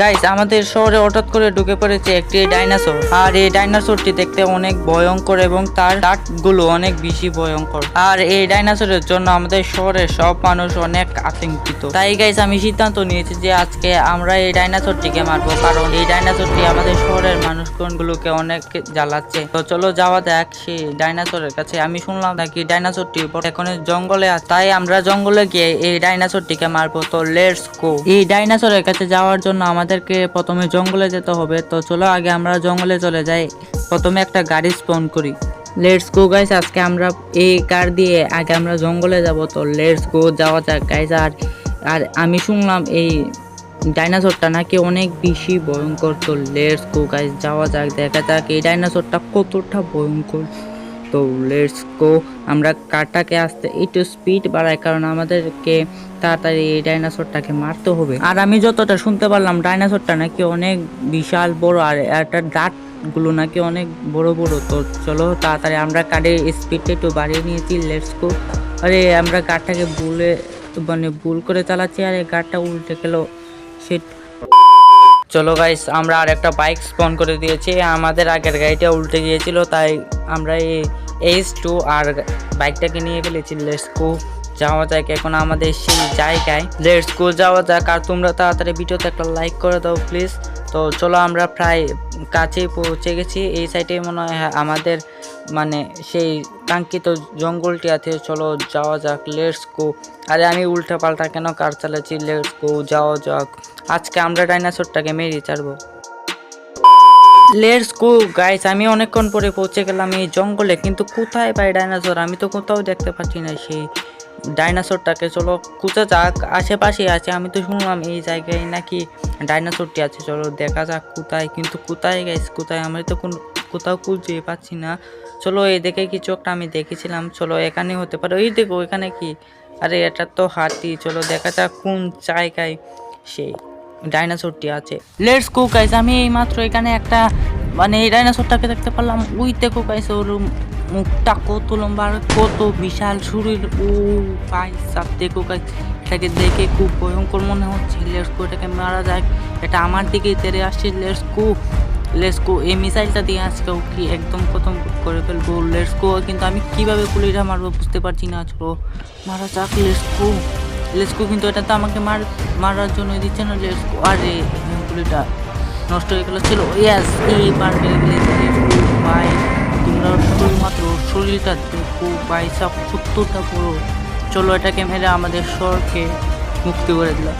Guys আমাদের শহরে হঠাৎ করে ঢুকে পড়েছে একটি ডাইনাসোর আর এই ডাইনাসোরটি দেখতে অনেক ভয়ঙ্কর এবং তার দাঁতগুলো অনেক বেশি ভয়ঙ্কর। আর এই ডাইনাসোরের জন্য আমাদের শহরের সব মানুষ অনেক আতঙ্কিত। তাই গাইস আমি সিদ্ধান্ত নিয়েছি যে আজকে আমরা এই ডাইনাসোরটিকে মারবো। কারণ এই ডাইনাসোরটি আমাদের শহরের মানুষগুলোকে অনেক জ্বালাচ্ছে। তো চলো যাওয়া দেখ সেই ডাইনোসরের কাছে। আমি শুনলাম নাকি ডাইনোসরটি এখন জঙ্গলে তাই আমরা জঙ্গলে গিয়ে এই ডাইনোসরটিকে মারবো। তো লেটস গো। এই ডাইনোসরের কাছে যাওয়ার জন্য আমাদেরকে প্রথমে জঙ্গলে যেতে হবে। তো চলো আগে আমরা জঙ্গলে চলে যাই। প্রথমে একটা গাড়ি স্পন করি। লেটস গো গাইস আজকে আমরা এই কার দিয়ে আগে আমরা জঙ্গলে যাব। তো লেটস গো, যাওয়া যাক গাইস আর আর আমি শুনলাম এই ডাইনোসরটা নাকি অনেক বেশি ভয়ঙ্কর তো লেটস গো গাইস, যাওয়া যাক, দেখা যাক। এই ডাইনোসরটা কতটা ভয়ঙ্কর। তো লেটস গো, আমরা কারটাকে আসতে একটু স্পিড বাড়াই, কারণ আমাদেরকে তাড়াতাড়ি এই ডাইনোসরটাকে মারতে হবে। আর আমি যতটা শুনতে পারলাম, ডাইনোসরটা নাকি অনেক বিশাল বড়, আর একটা দাঁতগুলো নাকি অনেক বড় বড়। তো চলো তাড়াতাড়ি, আমরা কারের স্পিডটা একটু বাড়িয়ে নিয়েছি, লেটস গো। আরে, আমরা গাড়টাকে ভুলে মানে ভুল করে চালাচ্ছি, আর এই গাড়টা উল্টে গেল। সে চলো গাইস আমরা আর একটা বাইক স্পন করে দিয়েছি। আমাদের আগের গাড়িটা উল্টে গিয়েছিল, তাই আমরা এই এইচ টু আর বাইকটাকে নিয়ে ফেলেছি। লেটস গো যাওয়া যাক এখন আমাদের সেই জায়গায়। লেটস গো যাওয়া যাক। আর তোমরা তাড়াতাড়ি ভিডিওতে একটা লাইক করে দাও প্লিজ তো চলো আমরা প্রায় কাছেই পৌঁছে গেছি। এই সাইডে মনে হয় আমাদের মানে সেই কাঙ্ক্ষিত জঙ্গলটি আছে। চলো যাওয়া যাক লেটস গো আরে আমি উল্টা পাল্টা কেন কার চালাচ্ছি? লেটস গো যাওয়া যাক। আজকে আমরা ডাইনোসরটাকে মেরে ছাড়বো। লেটস গো গাইস আমি অনেকক্ষণ পরে পৌঁছে গেলাম এই জঙ্গলে, কিন্তু কোথায় পাই ডাইনোসর? আমি তো কোথাও দেখতে পাচ্ছি না সেই ডাইনোসরটাকে, চলো কোথায় যাক। আশেপাশে আছে, আমি তো শুনলাম এই জায়গায় নাকি ডাইনোসরটি আছে। চলো দেখা যাক কোথায়, কিন্তু কোথায় গেছে কোথায়? আমি তো কোন, কোথাও খুঁজে পাচ্ছি না। চলো এই দেখে কি চোখটা আমি দেখেছিলাম। চলো এখানে হতে পারে, ওই দেখো এখানে কি? আরে এটা তো হাতি, চলো দেখা যাক কোন জায়গায় সেই ডাইনোসরটি আছে। লেটস গো গাইস আমি এইমাত্র এখানে একটা মানে এই ডাইনোসরটাকে দেখতে পারলাম। ওই দেখো গাইস ওর মুখটা কত লম্বা আর কত বিশাল শরীর। ও পাই সাপ দেখো এটাকে দেখে খুব ভয়ঙ্কর মনে হচ্ছে। লেটস গো, এটাকে মারা যায় এটা আমার দিকেই তেরে আসছে, লেটস গো। এই মিসাইলটা দিয়ে আজকে ও কি একদম খতম করে ফেলব। লেটস গো, কিন্তু আমি কীভাবে গুলিটা মারবো বুঝতে পারছি না চলো মারা যাক, লেটস গো। লেসকো কিন্তু এটা তো আমাকে মার, মারার জন্য দিচ্ছে না লেসকো আরে গুলিটা নষ্ট হয়ে গেল। ছিল ইয়াস এইবার মেরে গেলে ভাই তোমরা শুধুমাত্র শরীরটা দেখো বাইসা সত্তরটা পুরো। চলো এটাকে মেরে আমাদের স্বরকে মুক্তি করে দিলাম।